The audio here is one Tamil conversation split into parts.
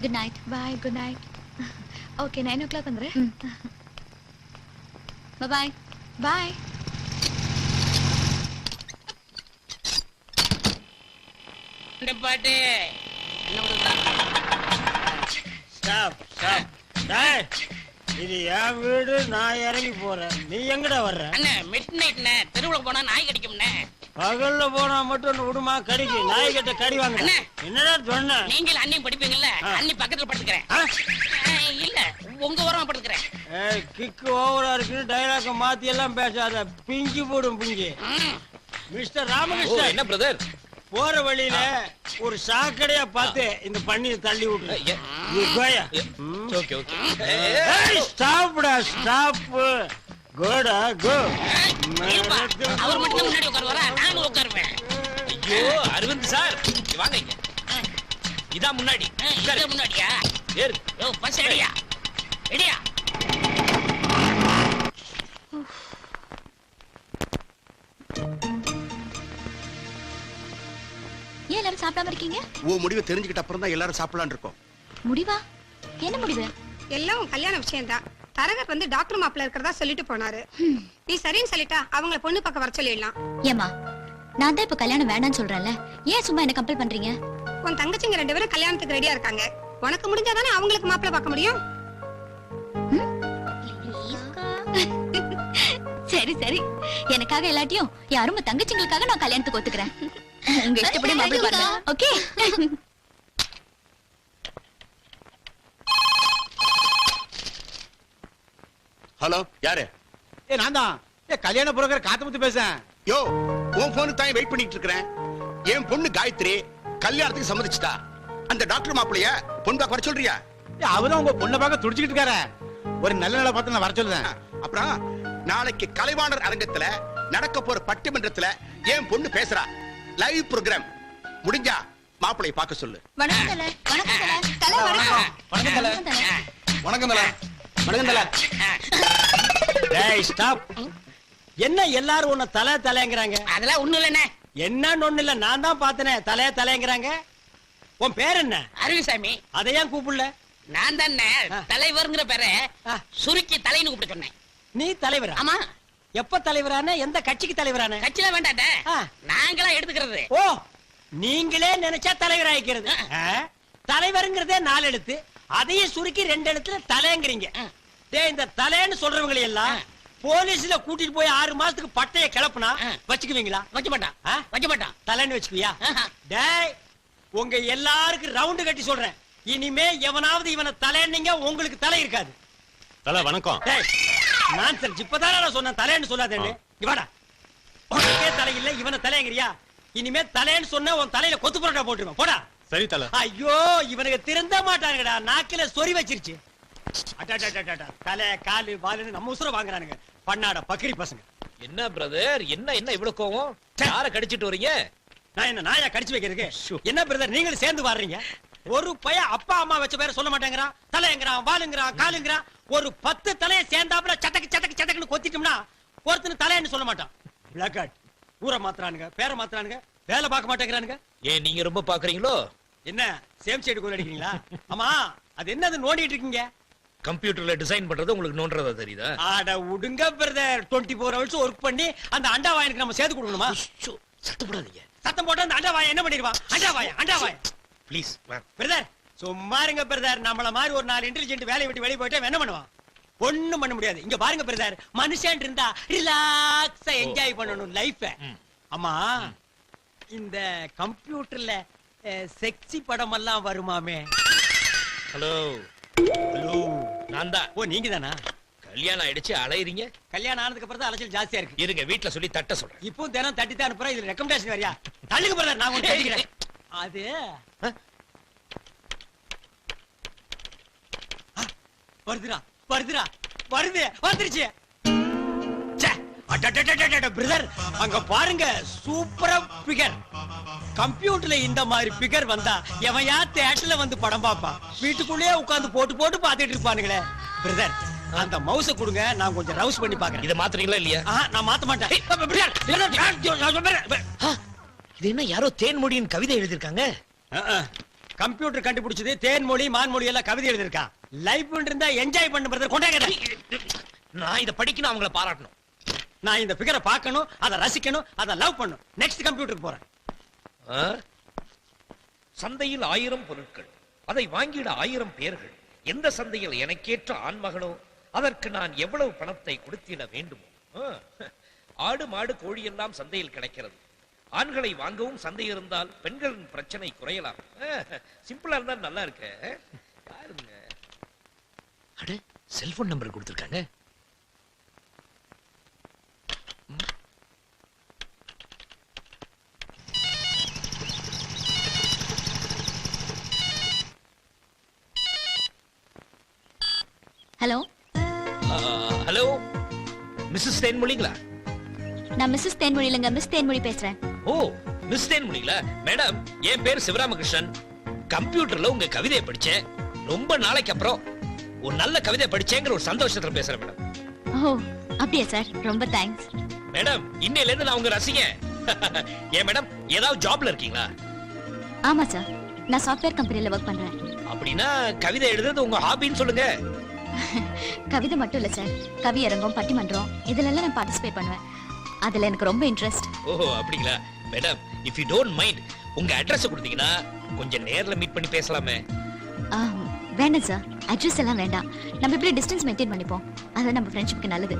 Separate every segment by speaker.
Speaker 1: Good night
Speaker 2: bye good night okay nine o'clock வந்துடுறேன்
Speaker 1: பாய்
Speaker 2: பாய்
Speaker 3: இந்த பாட்டு?
Speaker 4: ஸ்டாப் ஸ்டாப் டேய் இது என் வீடு நான் இறங்கி போறேன். நீ எங்கடா வர்ற?
Speaker 3: அண்ணே மிட் நைட்ண்ணே தெருவுல போனா நாய் கடிக்கும்ண்ணே.
Speaker 4: பகல்ல போனா மட்டும் விடுமா? கடிக்கு. நாய் கிட்ட கடி வாங்க
Speaker 3: அண்ணே.
Speaker 4: என்னடா சொன்ன?
Speaker 3: நீங்கள் அண்ணி படிப்பீங்கல்ல. அண்ணி பக்கத்துல படுத்துக்கிறேன். இல்ல. உங்க ஓரமா படுத்துக்கிறேன்.
Speaker 4: ஏய் கிக்கு ஓவரா இருக்குன்னு டைலாக மாத்தி எல்லாம் பேசாத. பிங்கி போடும் பிங்கி
Speaker 3: ம்.
Speaker 4: மிஸ்டர் ராமகிருஷ்ணன்.
Speaker 5: என்ன பிரதர்
Speaker 4: போற வழியில ஒரு சாக்கடையா பார்த்து இந்த பண்ணியை தள்ளி விட்டுரு. நீ கோயா. ம்.
Speaker 5: Okay okay.
Speaker 4: ஏய் ஸ்டாப்டா ஸ்டாப் கோடா கோ.
Speaker 3: இருப்பா. அவர் மட்டும் தான் முன்னாடி உட்காருவாரா? நானும் உட்காருவேன்.
Speaker 5: ஐயோ அரவிந்த் சார். இங்க வாங்க இங்க. இதான் முன்னாடி.
Speaker 3: ஆ, முன்னாடியா?
Speaker 5: ஏறு.
Speaker 3: யோ பஸ் ரெடியா? ரெடியா?
Speaker 1: ஏன் எல்லாரும் சாப்பிடாம இருக்கீங்க?
Speaker 6: உன் முடிவை தெரிஞ்சுக்கிட்ட அப்புறம் தான் எல்லாரும் சாப்பிடலாம்னு இருக்கோம்.
Speaker 1: முடிவா? என்ன முடிவு?
Speaker 7: எல்லாம் உன் கல்யாண விஷயம்தான். தரகர் வந்து டாக்டர் மாப்பிள்ள இருக்கிறதா சொல்லிட்டு போனாரு. நீ சரின்னு சொல்லிட்டா அவங்கள பொண்ணு பக்கம் வர சொல்லிடலாம்.
Speaker 1: ஏமா நான் தான் இப்ப கல்யாணம் வேண்டாம்னு சொல்றேன்ல. ஏன் சும்மா என்ன கம்பல் பண்றீங்க?
Speaker 7: உன் தங்கச்சிங்க ரெண்டு பேரும் கல்யாணத்துக்கு ரெடியா இருக்காங்க. உனக்கு முடிஞ்சாதானே அவங்களுக்கு மாப்பிள்ள பார்க்க முடியும்?
Speaker 1: சரி சரி. எனக்காக எல்லாத்தையும் யாரும் தங்கச்சிங்களுக்காக நான் கல்யாணத்துக்கு ஒத்துக்கிறேன். உங்க இஷ்டப்படி மாப்பிள்ளை பாருங்க. ஓகே
Speaker 6: ஹலோ யாரு?
Speaker 8: ஏ நான் தான். ஏ கல்யாண புரோக்கர் காத்தமுத்து பேசுறேன்.
Speaker 6: யோ உன் போனுக்கு தான் வெயிட் பண்ணிட்டு இருக்கிறேன்? என் பொண்ணு காயத்ரி கல்யாணத்துக்கு சம்மதிச்சிட்டா. அந்த டாக்டர் மாப்பிளைய பொண்ணு பார்க்க வர சொல்றியா?
Speaker 8: அவதான் உங்க பொண்ணை பார்க்க துடிச்சிட்டு இருக்காரு. ஒரு நல்ல நாளை பார்த்து நான் வர சொல்லுறேன்
Speaker 6: அப்புறம் நாளைக்கு கலைவாணர் அரங்கத்துல நடக்க போற பட்டிமன்றத்துல என் பொண்ணு பேசுறா. லைவ் ப்ரோக்ராம் முடிஞ்சா மாப்பிளைய பார்க்க சொல்லு.
Speaker 1: வணக்கம் வணக்கம் வணக்கம்.
Speaker 8: வணக்கம்.
Speaker 1: வணக்கம்
Speaker 4: டேய் ஸ்டாப் என்ன எல்லாரும் உன்னை தலை தலைங்கிறாங்க
Speaker 3: அதெல்லாம் ஒண்ணும் இல்லண்ணே.
Speaker 4: என்னன்னு ஒண்ணு இல்ல நான் தான் பார்த்தனே தலைய தலைங்கிறாங்க உன் பேர் என்ன?
Speaker 3: அரவிசாமி
Speaker 4: அதை ஏன் கூப்பிடல?
Speaker 3: நான் தானே. தலைவர்ங்கிற பேரை. சுருக்கி தலைன்னு கூப்பிட சொன்னேன்.
Speaker 4: நீ தலைவரா?
Speaker 3: ஆமா.
Speaker 4: எப்ப தலைவரான எந்த கட்சிக்கு தலைவரான?
Speaker 3: கட்சியில வேண்டாட்ட. நாங்களா எடுத்துக்கிறது.
Speaker 4: ஓ நீங்களே நினைச்சா தலைவர் ஆயிக்கிறது? தலைவருங்கிறதே நாலு எழுத்து அதையும் சுருக்கி ரெண்டு எழுத்துல தலைங்கிறீங்க. டேய் இந்த தலைன்னு சொல்றவங்களை எல்லாம். போலீஸ்ல கூட்டிட்டு போய் ஆறு மாசத்துக்கு பட்டைய கிளப்புனா. வச்சுக்குவீங்களா?
Speaker 3: வைக்க மாட்டான்? வைக்க மாட்டான்.
Speaker 4: தலைன்னு வச்சுக்குவியா. டேய் உங்க எல்லாருக்கும் ரவுண்டு கட்டி சொல்றேன். இனிமே எவனாவது இவனை தலைன்னீங்க உங்களுக்கு தலை இருக்காது.
Speaker 9: தல வணக்கம்.
Speaker 4: டேய் நான்சென்ஸ் இப்பதானே நான் சொன்னேன். தலைன்னு சொல்லாதேன்னு. இவாடா உனக்கே தலை இல்ல இவனை தலைங்கிறியா இனிமே தலைன்னு சொன்னா உன் தலையில கொத்து பரோட்டா போட்டுருவேன். போடா.
Speaker 9: சரி தல.
Speaker 4: ஐயோ இவனுக்கு திருந்த மாட்டானுங்கடா. நாக்கில சொறி வச்சிருச்சு. தலை காலு வாலுன்னு நம்ம உசுர வாங்குறானுங்க. பண்ணாட பக்கிரி பசங்க.
Speaker 5: என்ன பிரதர் என்ன என்ன இவ்வளவு கோவம்? யார கடிச்சிட்டு வரீங்க
Speaker 4: நான் என்ன நாயா கடிச்சு வைக்கிறதுக்கு? என்ன பிரதர் நீங்களும் சேர்ந்து வர்றீங்க? ஒரு பையன் அப்பா அம்மா வச்ச பேரை சொல்ல மாட்டேங்கிறான். தலைங்கிறான் வாலுங்கிறான் காலுங்கிறான். ஒரு பத்து தலையை சேர்ந்தாப்புல சட்டக்கு சட்டக்கு சட்டக்குன்னு கொத்திட்டோம்னா ஒருத்தனு தலைன்னு சொல்ல மாட்டான். பிளாக் ஊரை மாத்துறானுங்க பேரை மாத்துறானுங்க வேலை பார்க்க மாட்டேங்கிறானுங்க.
Speaker 5: ஏன் நீங்க ரொம்ப பாக்குறீங்களோ
Speaker 4: என்ன சேம் சைடு கோல் அடிக்கிறீங்களா? ஆமா அது என்னது நோண்டிட்டு இருக்கீங்க?
Speaker 5: கம்ப்யூட்டர்ல டிசைன் பண்றது உங்களுக்கு நோன்றதா தெரியுதா?
Speaker 4: ஆட உடுங்க brother twenty four hours work பண்ணி அந்த அண்டா வாயனுக்கு நம்ம சேர்த்து கொடுக்கணுமா?
Speaker 5: ஷோ, சத்தப்படாதீங்க
Speaker 4: சத்தம் போட்டு அந்த அண்டா என்ன பண்ணிடுவான் அண்டா வாயன் அண்டா வாயன்
Speaker 5: ப்ளீஸ்
Speaker 4: பிரதர் சும்மா இருங்க பிரதர் நம்மள மாதிரி ஒரு நாலு இன்டெலிஜென்ட் வேலையை விட்டு வெளிய போயிட்டா என்ன பண்ணுவான்? ஒண்ணும் பண்ண முடியாது. இங்க பாருங்க பிரதர் மனுஷன் இருந்தா ரிலாக்ஸா என்ஜாய் பண்ணணும் லைஃப ஆமா இந்த கம்ப்யூட்டர்ல செக்ஸி படம் எல்லாம் வருமாமே.
Speaker 5: ஹலோ.
Speaker 4: ஹலோ.
Speaker 5: நான் தான்
Speaker 4: ஓ நீங்க தானா
Speaker 5: கல்யாணம் ஆயிடுச்சு அலையறீங்க?
Speaker 4: கல்யாணம் ஆனதுக்கு அப்புறம் தான் அலைச்சல் ஜாஸ்தியா இருக்கு.
Speaker 5: இருங்க வீட்ல சொல்லி தட்ட சொல்றேன்.
Speaker 4: இப்போ தினம் தட்டி தான் அனுப்புறேன் இதுல ரெக்கமெண்டேஷன் வரியா தள்ளுங்க பிரதர் நான் ஒன்று கேட்கிறேன் அது? வருதுடா வருதுடா வருது வந்துருச்சு. பிரதர் அங்க பாருங்க சூப்பரா பிகர் கம்ப்யூட்டர்ல இந்த மாதிரி பிகர் வந்தா எவன் யா தேட்டர்ல வந்து படம் பார்ப்பான் வீட்டுக்குள்ளேயே உட்கார்ந்து போட்டு போட்டு பார்த்துட்டு இருப்பானுங்களே. பிரதர் அந்த மவுஸ கொடுங்க நான் கொஞ்சம் ரவுஸ் பண்ணி பாக்குறேன்
Speaker 5: இத மாத்துறீங்களா இல்லையா?
Speaker 4: ஆஹா, நான் மாத்த மாட்டேன்.
Speaker 5: ஆ, இது என்ன யாரோ தேன்மொழியின் கவிதை எழுதிருக்காங்க
Speaker 4: ஆ, ஆ. கம்ப்யூட்டர் கண்டுபிடிச்சது தேன்மொழி மான்மொழி எல்லாம் கவிதை எழுதிருக்கான் லைஃப் இருந்தா என்ஜாய் பண்ண பிரதர் கொண்டாங்க
Speaker 5: நான் இதை படிக்கணும் அவங்கள பாராட்டணும்.
Speaker 4: நான் இந்த பிகரை பார்க்கணும் அதை ரசிக்கணும் அதை லவ் பண்ணும் நெக்ஸ்ட் கம்ப்யூட்டருக்கு போறேன்.
Speaker 5: ஆ? சந்தையில் ஆயிரம் பொருட்கள். அதை வாங்கிட ஆயிரம் பேர்கள். எந்த சந்தையில் எனக்கேற்ற ஆண்மகனோ அதற்கு நான் எவ்வளவு பணத்தை கொடுத்திட வேண்டுமோ? ஆ. ஆடு மாடு கோழி எல்லாம் சந்தையில் கிடைக்கிறது. ஆண்களை வாங்கவும் சந்தை இருந்தால் பெண்களின் பிரச்சனை குறையலாம். சிம்பிளா இருந்தால் நல்லா இருக்க. பாருங்க. செல்போன் நம்பர் கொடுத்துருக்காங்க.
Speaker 1: ஹலோ?
Speaker 5: ஹலோ? மிஸ்ஸஸ் தேன்மொழிங்களா?
Speaker 1: நான் மிஸ்ஸஸ் தேன்மொழி இல்லைங்க மிஸ் தேன்மொழி பேசுறேன்.
Speaker 5: ஓ மிஸ் தேன்மொழிங்களா? மேடம் என் பேர் சிவராமகிருஷ்ணன். கம்ப்யூட்டர்ல உங்க கவிதையை படிச்சேன். ரொம்ப நாளைக்கு அப்புறம் ஒரு நல்ல கவிதை படிச்சேங்கிற ஒரு சந்தோஷத்துல பேசுறேன் மேடம்.
Speaker 1: ஓ அப்படியா சார்? ரொம்ப தேங்க்ஸ்
Speaker 5: மேடம் இன்னையில இருந்து நான் உங்க ரசிகன். ஏன் மேடம் ஏதாவது ஜாப்ல இருக்கீங்களா?
Speaker 1: ஆமா சார். நான் சாஃப்ட்வேர் கம்பெனில ஒர்க் பண்றேன்.
Speaker 5: அப்படின்னா கவிதை எழுதுறது உங்க ஹாபின்னு சொல்லுங்க.
Speaker 1: கவிதை மட்டும் இல்ல சார் கவி அரங்கம் பட்டிமன்றம் இதுலெல்லாம் நான் பார்ட்டிசிபேட் பண்ணுவேன். அதுல எனக்கு ரொம்ப இன்ட்ரெஸ்ட்
Speaker 5: ஓஹோ அப்படிங்களா? Madam if you don't mind உங்க அட்ரஸ் கொடுத்தீங்கன்னா கொஞ்சம் நேர்ல மீட் பண்ணி பேசலாமே.
Speaker 1: வேண்டாம் சார் அட்ரஸ் எல்லாம் வேண்டாம். நம்ம இப்படி டிஸ்டன்ஸ் மெயின்டைன் பண்ணிப்போம். அது நம்ம ஃப்ரெண்ட்ஷிப்க்கு நல்லது.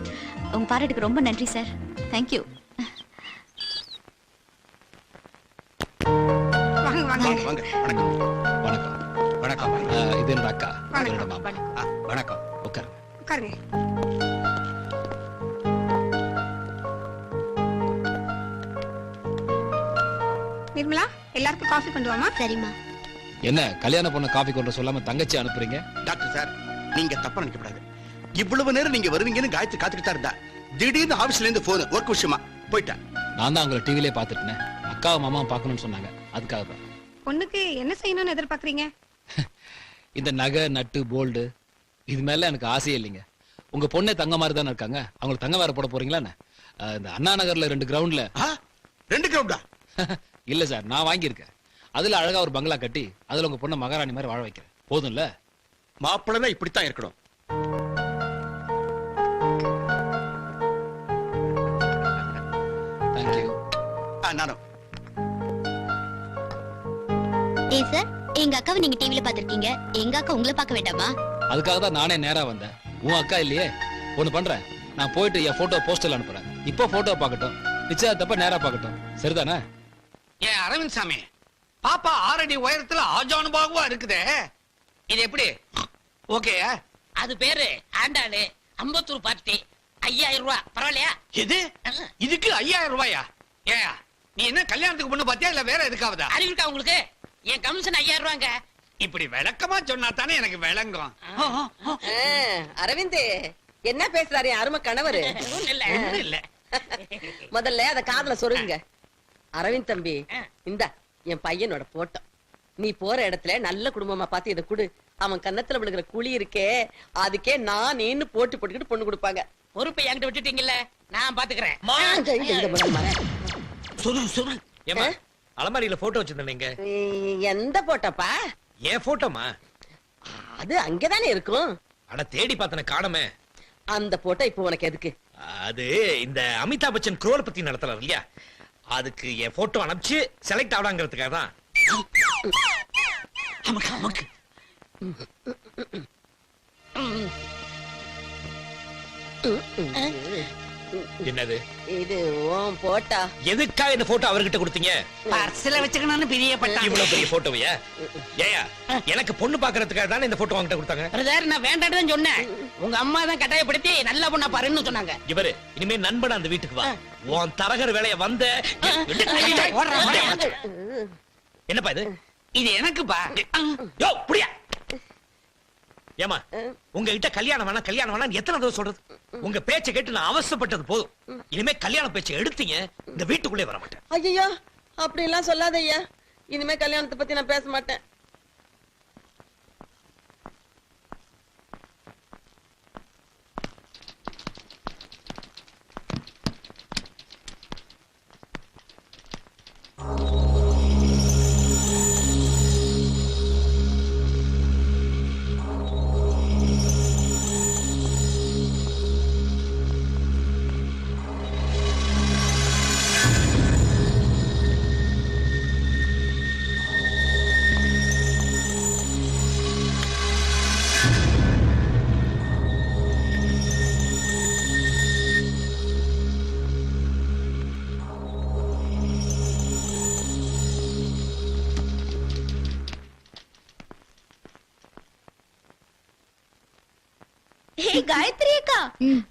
Speaker 1: உங்க பாராட்டுக்கு ரொம்ப நன்றி சார் தேங்க்யூ
Speaker 7: வாங்க வாங்க.
Speaker 6: வணக்கம்.
Speaker 8: வணக்கம். வணக்கம். அஹ், இது என்னோட அக்கா.
Speaker 7: வணக்கம்.
Speaker 8: உட்காருங்க.
Speaker 7: நிர்மலா எல்லாருக்கும் காஃபி கொண்டு வாமா
Speaker 1: சரிம்மா.
Speaker 8: என்ன கல்யாண பொண்ணு காஃபி கொண்டு சொல்லாம தங்கச்சி அனுப்புறீங்க?
Speaker 6: டாக்டர் சார் நீங்க தப்பா நினைக்கக்கூடாது. இவ்வளவு நேரம் நீங்க வருவீங்கன்னு காயத்ரி காத்துக்கிட்டு இருந்தா. திடீர்னு ஆபீஸ்ல இருந்து போன் ஒர்க் விஷயமா? போயிட்டேன்
Speaker 8: நான் தான் அவங்கள டிவிலே பார்த்துட்டேன். அக்காவும் மாமாவும் பார்க்கணும்னு சொன்னாங்க. அதுக்காக தான்
Speaker 7: பொண்ணுக்கு என்ன செய்யணும்னு எதிர்பார்க்கறீங்க?
Speaker 8: இந்த நகை நட்டு போல்டு இது மேல எனக்கு ஆசையே இல்லைங்க. உங்க பொண்ணே தங்க மாதிரி தானே இருக்காங்க? அவங்களுக்கு தங்க வேற போட போறீங்களா என்ன? அஹ், இந்த அண்ணா நகர்ல ரெண்டு கிரவுண்ட்ல
Speaker 6: ஆ? ரெண்டு கிரவுண்டா
Speaker 8: இல்ல சார் நான் வாங்கியிருக்கேன். அதுல அழகா ஒரு பங்களா கட்டி அதுல உங்க பொண்ணை மகாராணி மாதிரி வாழ வைக்கிறேன். போதும்ல?
Speaker 6: மாப்பிள்ளை இப்படித்தான் இருக்கணும்.
Speaker 8: தேங்க்யூ
Speaker 6: ஆ, நானும்
Speaker 1: ஏ சார் எங்க அக்காவை நீங்க டிவில பாத்திருக்கீங்க எங்க அக்கா உங்களை பார்க்க வேண்டாமா?
Speaker 8: அதுக்காக தான் நானே நேரா வந்தேன். உன் அக்கா இல்லையே? ஒண்ணு பண்றேன். நான் போயிட்டு என் போட்டோ போஸ்டல் அனுப்புறேன். இப்போ போட்டோ பார்க்கட்டும். நிச்சயத்தப்ப நேரா பார்க்கட்டும். சரிதானே?
Speaker 9: ஏன் அரவிந்த் சாமி பாப்பா ஆறடி உயரத்துல ஆஜானுபாகுவா இருக்குதே. இது எப்படி? ஓகே.
Speaker 3: அது பேரு ஆண்டாளு. அம்பத்தூர் பார்ட்டி. ஐயாயிரம் ரூபாய் பரவாயில்லையா?
Speaker 9: எது? இதுக்கு ஐயாயிரம் ரூபாயா? ஏயா நீ என்ன கல்யாணத்துக்கு பொண்ணு பாத்தியா இல்ல வேற எதுக்காவதா?
Speaker 3: அறிவு இருக்கா உங்களுக்கு? என் கமிஷன் ஐயாயிரம் ரூபாங்க.
Speaker 9: இப்படி விளக்கமா சொன்னா தானே எனக்கு விளங்கும்.
Speaker 10: அரவிந்த் என்ன பேசுறாரு அருமை கணவரு?
Speaker 3: இல்ல
Speaker 10: முதல்ல அத காதுல சொருங்க அரவிந்த் தம்பி. இந்த என் பையனோட போட்டோ. நீ போற இடத்துல நல்ல குடும்பமா பார்த்து இதை கொடு. அவன் கன்னத்துல விழுகிற குழி இருக்கே அதுக்கே நான் நீன்னு போட்டு போட்டுக்கிட்டு பொண்ணு கொடுப்பாங்க.
Speaker 3: பொறுப்பை என்கிட்ட விட்டுட்டீங்கல்ல நான் பாத்துக்கிறேன்.
Speaker 5: அலமாரியில போட்டோ வச்சிருந்தேங்க
Speaker 10: இ- எந்த போட்டோப்பா?
Speaker 5: என் போட்டோமா?
Speaker 10: அது அங்கதானே இருக்கும்.
Speaker 5: அட தேடி பார்த்தன காணமே
Speaker 10: அந்த போட்டோ இப்போ உனக்கு எதுக்கு?
Speaker 5: அது இந்த அமிதாப் பச்சன் குரோல் பத்தி நடத்துறாரு இல்லையா? அதுக்கு என் போட்டோ அனுப்பிச்சு செலக்ட் ஆகலாங்கிறதுக்காக தான்.
Speaker 9: நமக்கு நமக்கு
Speaker 5: என்னது?
Speaker 10: இது உன் போட்டா.
Speaker 5: எதுக்காக இந்த போட்டோ அவர்கிட்ட கொடுத்தீங்க?
Speaker 3: பர்சில வச்சுக்கணும்னு பிரியப்பட்டான்
Speaker 5: இவ்வளவு பெரிய போட்டோவையா ஏயா எனக்கு பொண்ணு பாக்குறதுக்காக தானே இந்த போட்டோ வாங்கிட்ட கொடுத்தாங்க?
Speaker 3: பிரதர் நான் வேண்டாம்னு தான் சொன்னேன். உங்க அம்மா தான் கட்டாயப்படுத்தி நல்ல பொண்ணா பாருன்னு சொன்னாங்க.
Speaker 5: இவரு இனிமே நண்பன் அந்த வீட்டுக்கு வா. உன் தரகர் வேலைய வந்த. என்னப்பா இது?
Speaker 9: இது எனக்குப்பா.
Speaker 5: யோ புடியா. ஏமா உங்ககிட்ட கல்யாணம் வேணாம் கல்யாணம் வேணாம் எத்தனை தடவை சொல்றது? உங்க பேச்சை கேட்டு நான் அவசப்பட்டது போதும். இனிமே கல்யாண பேச்சை எடுத்தீங்க இந்த வீட்டுக்குள்ளே வர மாட்டேன்.
Speaker 10: ஐயோ அப்படி எல்லாம் சொல்லாத ஐயா இனிமே கல்யாணத்தை பத்தி நான் பேச மாட்டேன்.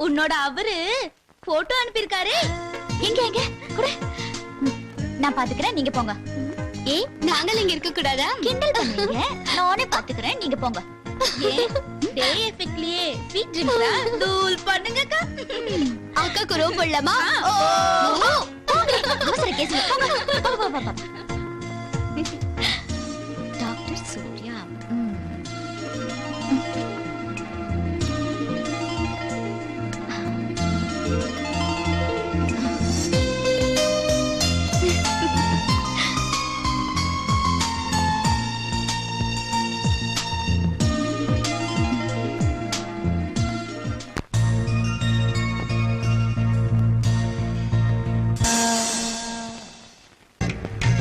Speaker 1: உன்னோட அவரு போட்டோ அனுப்பியிருக்காரு. எங்க எங்க? கூட. நான் பாத்துக்கிறேன் நீங்க போங்க. ஏய் நாங்கள் இங்க இருக்க கூடாதா? கிண்டல் பண்ணீங்க நானே பாத்துக்கிறேன் நீங்க போங்க. டே எஃபெக்ட்லயே ஸ்வீட் ட்ரிங்க்ஸா தூள் பண்ணுங்க அக்கா. அக்கா ரொம்ப போடலாமா? அவசர கேஸ்ல போங்க.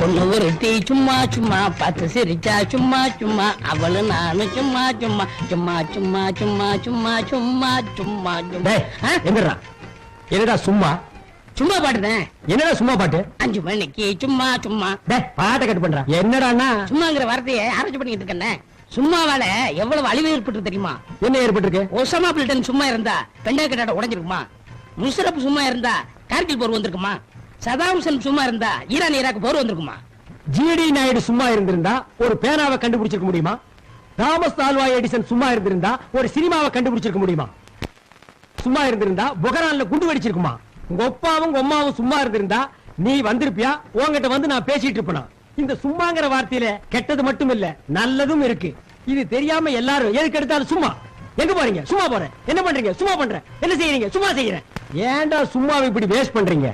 Speaker 11: பொண்ணு ஒருத்தி சும்மா சும்மா பார்த்து சிரிச்சா சும்மா சும்மா அவளு நானும் சும்மா சும்மா சும்மா சும்மா சும்மா சும்மா சும்மா சும்மா சும்மா.
Speaker 4: என்னடா சும்மா?
Speaker 11: சும்மா பாடுனேன்
Speaker 4: என்னடா சும்மா பாட்டு?
Speaker 11: அஞ்சு மணிக்கு சும்மா சும்மா.
Speaker 4: பாட்டை கட்டு பண்றா. என்னடான்னா?
Speaker 11: சும்மாங்கிற வார்த்தையை ஆராய்ச்சி பண்ணிட்டு இருக்கேன் சும்மாவால எவ்வளவு அழிவு ஏற்பட்டு தெரியுமா?
Speaker 4: என்ன ஏற்பட்டிருக்கு?
Speaker 11: ஒசாமா பில்டன் சும்மா இருந்தா பெண்டா கட்டாட உடைஞ்சிருக்குமா? முஷரப் சும்மா இருந்தா கார்கில் போர் வந்திருக்குமா? சதாம் செல் சும்மா இருந்தா ஈரான் ஈராக் போர் வந்திருக்குமா?
Speaker 4: ஜிடி நாயுடு சும்மா இருந்திருந்தா ஒரு பேனாவை கண்டுபிடிச்சிருக்க முடியுமா? தாமஸ் ஆல்வா எடிசன் சும்மா இருந்திருந்தா ஒரு சினிமாவை கண்டுபிடிச்சிருக்க முடியுமா? சும்மா இருந்திருந்தா புகரான்ல குண்டு வெடிச்சிருக்குமா? உங்க அப்பாவும் உங்க அம்மாவும் சும்மா இருந்திருந்தா நீ வந்திருப்பியா? உங்ககிட்ட வந்து நான் பேசிட்டு இருப்பேனா? இந்த சும்மாங்கிற வார்த்தையில கெட்டது மட்டும் இல்ல நல்லதும் இருக்கு. இது தெரியாம எல்லாரும் எதுக்கு எடுத்தாலும் சும்மா. எங்க போறீங்க? சும்மா போறேன். என்ன பண்றீங்க? சும்மா பண்றேன். என்ன செய்யறீங்க? சும்மா செய்யறேன். ஏன்டா சும்மாவை இப்படி வேஸ்ட் பண்றீங்க?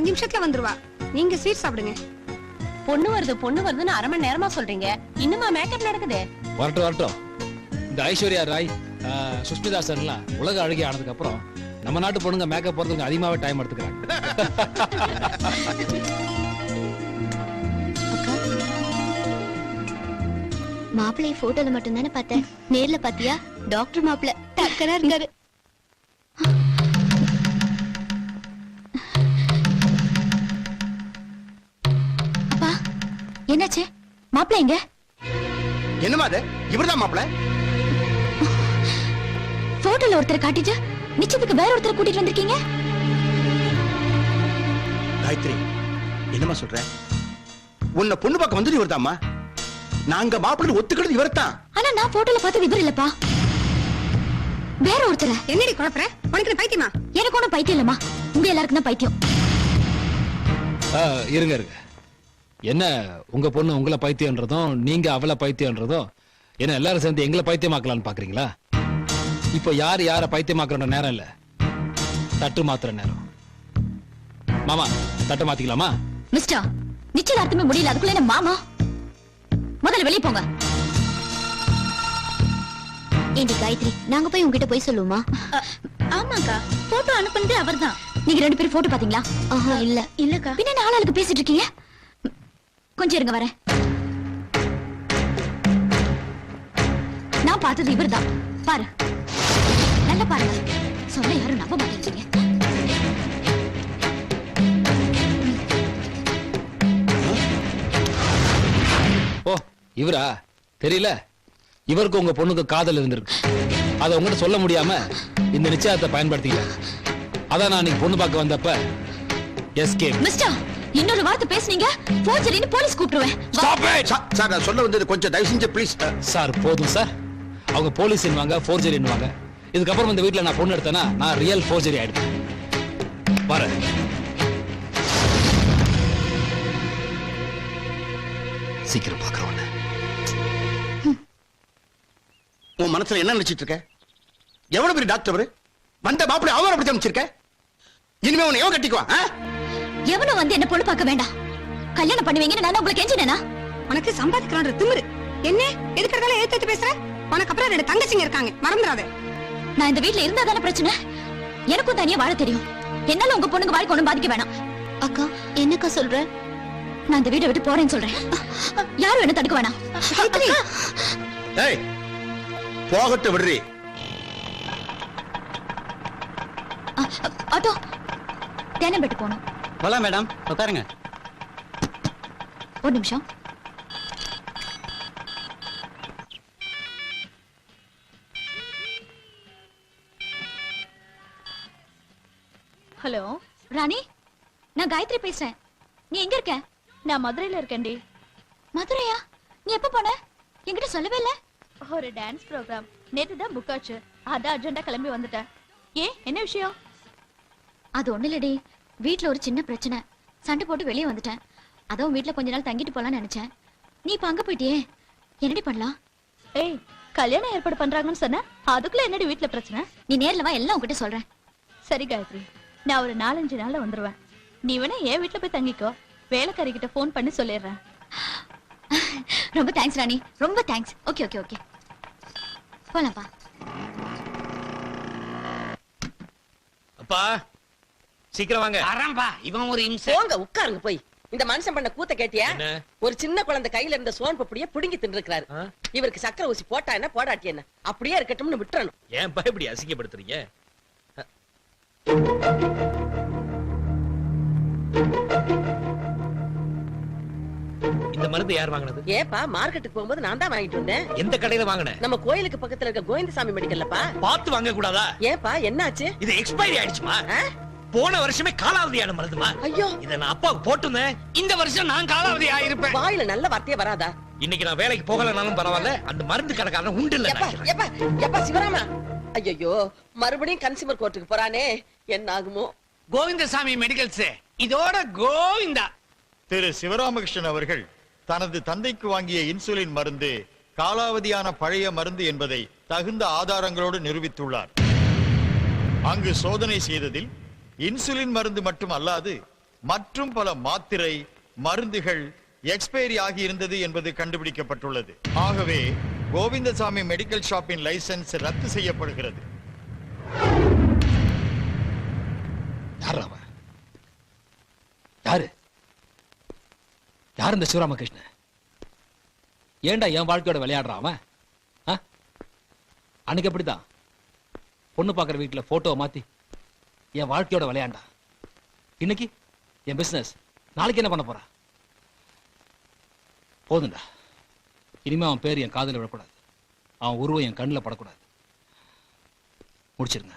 Speaker 7: அஞ்சு நிமிஷத்துல வந்துருவா. நீங்க ஸ்வீட் சாப்பிடுங்க.
Speaker 10: பொண்ணு வருது பொண்ணு வருதுன்னு அரை மணி நேரமா சொல்றீங்க. இன்னுமா மேக்கப் நடக்குது?
Speaker 8: வரட்டும் வரட்டும். இந்த ஐஸ்வர்யா ராய் ஆ, சுஷ்மிதா சென்லாம் உலக அழகி ஆனதுக்கு அப்புறம் நம்ம நாட்டு பொண்ணுங்க மேக்கப் போறதுக்கு அதிகமாவே டைம் எடுத்துக்கிறாங்க.
Speaker 1: மாப்பிள்ளை போட்டோல மட்டும் தானே பார்த்தேன். நேர்ல பாத்தியா? டாக்டர் மாப்பிள்ள டக்கரா இருக்காரு. என்னாச்சு? மாப்பிள்ள எங்க?
Speaker 6: என்னமா அது? இவர்தான் மாப்பிள?
Speaker 1: போட்டோல ஒருத்தரை காட்டிட்டு நிச்சயத்துக்கு வேற ஒருத்தரை கூட்டிட்டு வந்திருக்கீங்க?
Speaker 6: காயத்ரி என்னம்மா சொல்ற? உன்னை பொண்ணு பார்க்க வந்தது இவர்தாம்மா. நாங்க மாப்பிள்ளை ஒத்துக்கிறது இவர்தான்.
Speaker 1: ஆனா நான் போட்டோல பார்த்தது இவர் இல்லப்பா. வேற ஒருத்தரை.
Speaker 7: என்னடி குழப்பற? உனக்கு பைத்தியமா?
Speaker 1: எனக்கு ஒண்ணும் பைத்தியம் இல்லம்மா. உங்க எல்லாருக்கும் தான் பைத்தியம்.
Speaker 8: ஆ, இருங்க இருங்க. என்ன உங்க பொண்ணு உங்களை பைத்தியம்ன்றதும் நீங்க அவளை பைத்தியம்ன்றதும் என்ன எல்லாரும் சேர்ந்து எங்களை பைத்தியமாக்கலாம்னு பாக்குறீங்களா? இப்போ யார் யார பைத்தியமாக்குற நேரம் இல்ல. தட்டு மாத்துற நேரம். மாமா தட்டு மாத்திக்கலாமா?
Speaker 1: மிஸ்டர் நிச்சயதார்த்தமே முடியல. அதுக்குள்ள என்ன மாமா? முதல்ல வெளிய போங்க. ஏண்டி காயத்ரி நாங்க போய் உங்ககிட்ட போய் சொல்லுவோமா? ஆமாக்கா. போட்டோ அனுப்புனது அவர்தான். நீங்க ரெண்டு பேரும் போட்டோ பாத்தீங்களா? ஆஹா இல்ல. இல்லக்கா. பின்ன என்ன ஆளாளுக்கு பேசிட்டு இருக்கீங்க? கொஞ்சம் இருங்க வரேன். நான் பார்த்தது இவர்தான். பாரு. நல்லா பாருங்க. சொல்ல யாரும் நம்ப மாட்டேங்கிறீங்க.
Speaker 8: ஓ இவரா? தெரியல. இவருக்கு உங்க பொண்ணுக்கு காதல் இருந்திருக்கு. அதை உங்ககிட்ட சொல்ல முடியாம இந்த நிச்சயத்தை பயன்படுத்திக்கல அதான் நான் பொண்ணு பார்க்க வந்தப்ப எஸ்கேப்
Speaker 1: மிஸ்டர் இன்னொரு வார்த்தை பேசுனீங்க? போர்ஜரின்னு போலீஸ் கூப்பிடுவேன் வா-
Speaker 6: சா- சார் நான் சொல்ல வந்தது கொஞ்சம் தயவு செஞ்சு ப்ளீஸ்
Speaker 8: சார் போதும் சார் அவங்க போலீஸ் என்னவாங்க ஃபோர்ஜரி என்னவாங்க இதுக்கப்புறம் இந்த வீட்ல நான் பொண்ணு எடுத்தேன்னா நான் ரியல் ஃபோர்ஜரி ஆயிடுவேன். வரேன் சீக்கிரம் பார்க்கறோம்
Speaker 6: உன் மனசுல என்ன நினைச்சிட்டு இருக்க? எவ்வளவு பெரிய டாக்டர் வந்த மாப்பிள்ளை அவரை அப்படி அமைச்சிருக்க இனிமே உன்னை எவன் கட்டிக்குவான் ஆ?
Speaker 1: எவனும் வந்து என்ன பொண்ணு பார்க்க வேண்டாம். கல்யாணம் பண்ணுவீங்கன்னு நான் உங்களுக்கு கெஞ்சினேனா?
Speaker 7: உனக்கு சம்பாதிக்கிறான்ற திமிரு. என்ன? எதுக்கறதால ஏத்து பேசுற? உனக்கு அப்புறம் ரெண்டு தங்கச்சிங்க இருக்காங்க. மறந்துடாத.
Speaker 1: நான் இந்த வீட்ல இருந்தா தானே பிரச்சனை? எனக்கும் தனியா வாழ தெரியும். என்னால உங்க பொண்ணுங்க வாழ்க்கை ஒண்ணும் பாதிக்க வேணாம். அக்கா என்னக்கா சொல்ற? நான் இந்த வீட்டை விட்டு போறேன்னு சொல்றேன். யாரும் என்ன தடுக்க வேணாம்.
Speaker 6: போகட்டு விடுறி.
Speaker 1: ஆட்டோ. தேனம்பேட்டு போகணும்.
Speaker 4: போலாம் மேடம். உட்காருங்க.
Speaker 1: ஒரு நிமிஷம்.
Speaker 2: ஹலோ
Speaker 1: ராணி நான் காயத்ரி பேசுறேன். நீ எங்க இருக்க?
Speaker 2: நான் மதுரையில இருக்கேன்டி
Speaker 1: மதுரையா? நீ எப்ப போன? என்கிட்ட சொல்லவே இல்ல.
Speaker 2: ஒரு டான்ஸ் ப்ரோக்ராம் நேத்து தான் புக் ஆச்சு. அதான் அர்ஜென்ட்டா கிளம்பி வந்துட்டேன். ஏன்? என்ன விஷயம்?
Speaker 1: அது ஒண்ணு இல்லடி வீட்ல ஒரு சின்ன பிரச்சனை. சண்டை போட்டு வெளியே வந்துட்டேன். அதான் வீட்ல கொஞ்ச நாள் தங்கிட்டு போலாம்னு நினைச்சேன். நீ இப்ப அங்க போயிட்டியே. என்னடி பண்ணலாம்?
Speaker 2: ஏய் கல்யாணம் ஏற்பாடு பண்றாங்கன்னு சொன்ன அதுக்குள்ள என்னடி வீட்ல பிரச்சனை?
Speaker 1: நீ நேர்ல வா எல்லாம் உன்கிட்ட சொல்றேன்.
Speaker 2: சரி காயத்ரி. நான் ஒரு நாலஞ்சு நாள்ல வந்துருவேன். நீ வேணா என் வீட்ல போய் தங்கிக்கோ. வேலைக்காரி கிட்ட ஃபோன் பண்ணி சொல்லிடுறேன்.
Speaker 1: ரொம்ப தேங்க்ஸ் ராணி. ரொம்ப தேங்க்ஸ் ஓகே ஓகே ஓகே போலாம்ப்பா.
Speaker 5: அப்பா சீக்கிரம் வாங்க.
Speaker 9: வரேன்பா இவன் ஒரு இம்சை.
Speaker 10: போங்க உட்காருங்க போய். இந்த மனுஷன் பண்ண கூத்த கேட்டியா?
Speaker 5: என்ன?
Speaker 10: ஒரு சின்ன குழந்தை கையில இருந்த சோன் பப்படிய புடுங்கி தின்னுருக்காரு
Speaker 5: ஆ?
Speaker 10: இவருக்கு சக்கரை ஊசி போட்டா என்ன போடாட்டி என்ன? அப்படியே இருக்கட்டும்னு விட்டுறணும்.
Speaker 5: ஏன் இப்படி அசிங்கப்படுத்துறீங்க? இந்த மருந்து யார் வாங்கினது?
Speaker 10: ஏப்பா மார்க்கெட்டுக்கு போகும்போது நான் தான் வாங்கிட்டு வந்தேன்.
Speaker 5: எந்த கடையில வாங்கின?
Speaker 10: நம்ம கோயிலுக்கு பக்கத்துல இருக்க கோவிந்தசாமி மெடிக்கல்லப்பா
Speaker 5: பார்த்து வாங்க கூடாதா?
Speaker 10: ஏப்பா என்னாச்சு?
Speaker 5: இது எக்ஸ்பைரி ஆயிடுச்சுமா?
Speaker 10: ஆ?
Speaker 5: போன வருஷமே காலாவதியான மருந்துமா
Speaker 10: ஐயோ.
Speaker 5: இத நான் அப்பாவுக்கு போட்டிருந்தேன்.
Speaker 9: இந்த வருஷம் நான் காலாவதி ஆயிருப்பேன்.
Speaker 10: வாயில நல்ல வார்த்தையே வராதா?
Speaker 5: இன்னைக்கு நான் வேலைக்கு போகலனாலும் பரவாயில்ல அந்த மருந்து கடைக்காரன் உண்டு இல்ல
Speaker 10: எப்பா எப்பா சிவராமா? ஐயோ மறுபடியும் கன்சியூமர் கோர்ட்டுக்கு போறானே. என்ன ஆகுமோ?
Speaker 9: கோவிந்தசாமி மெடிக்கல்ஸ் இதோட கோவிந்தா.
Speaker 12: திரு சிவராமகிருஷ்ணன் அவர்கள் தனது தந்தைக்கு வாங்கிய இன்சுலின் மருந்து காலாவதியான பழைய மருந்து என்பதை தகுந்த ஆதாரங்களோடு நிரூபித்துள்ளார். அங்கு சோதனை செய்ததில் இன்சுலின் மருந்து மட்டும் அல்லாது மற்றும் பல மாத்திரை மருந்துகள் எக்ஸ்பைரி ஆகி இருந்தது என்பது கண்டுபிடிக்கப்பட்டுள்ளது. ஆகவே கோவிந்தசாமி மெடிக்கல் ஷாப்பின் லைசென்ஸ் ரத்து செய்யப்படுகிறது.
Speaker 8: யார் யாரு? யார் இந்த சிவராமகிருஷ்ணன்? ஏன்டா என் வாழ்க்கையோட விளையாடுறான் அவன்? ஆ? அன்னைக்கு எப்படிதான் பொண்ணு பார்க்குற வீட்டுல போட்டோ மாத்தி என் வாழ்க்கையோட விளையாண்டா. இன்னைக்கு என் பிசினஸ் நாளைக்கு என்ன பண்ண போறா? போதும்டா. இனிமே அவன் பேர் என் காதல விடக்கூடாது அவன் உருவம் என் கண்ணுல படக்கூடாது. முடிச்சிருங்க.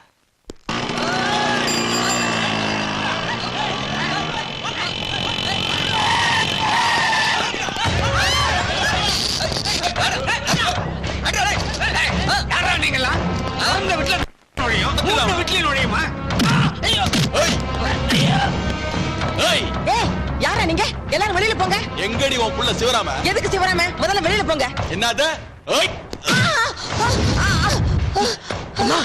Speaker 9: யாரா நீங்களா அந்த வீட்டுல நுழையுமா?
Speaker 10: ஏய்! யாரா நீங்க? எல்லாரும் வெளியில போங்க.
Speaker 6: எங்கடி உன் புள்ள சிவராம?
Speaker 10: எதுக்கு சிவராம? முதல்ல வெளியில போங்க.
Speaker 6: என்னது?
Speaker 5: ஏய்! அம்மா!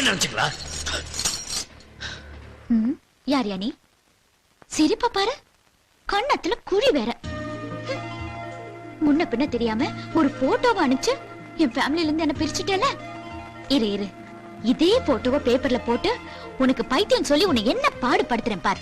Speaker 5: இல்லைன்னு நினைச்சுங்களா
Speaker 1: யார் யானி நீ? சிரிப்ப பாரு. கண்ணத்துல குழி வேற. முன்ன பின்ன தெரியாம ஒரு போட்டோவை அனுப்பிச்சு என் ஃபேமிலில இருந்து என்ன பிரிச்சுட்டேல? இரு இரு. இதே போட்டோவை பேப்பர்ல போட்டு உனக்கு பைத்தியம் சொல்லி உன்னை என்ன பாடுபடுத்துறேன் பாரு.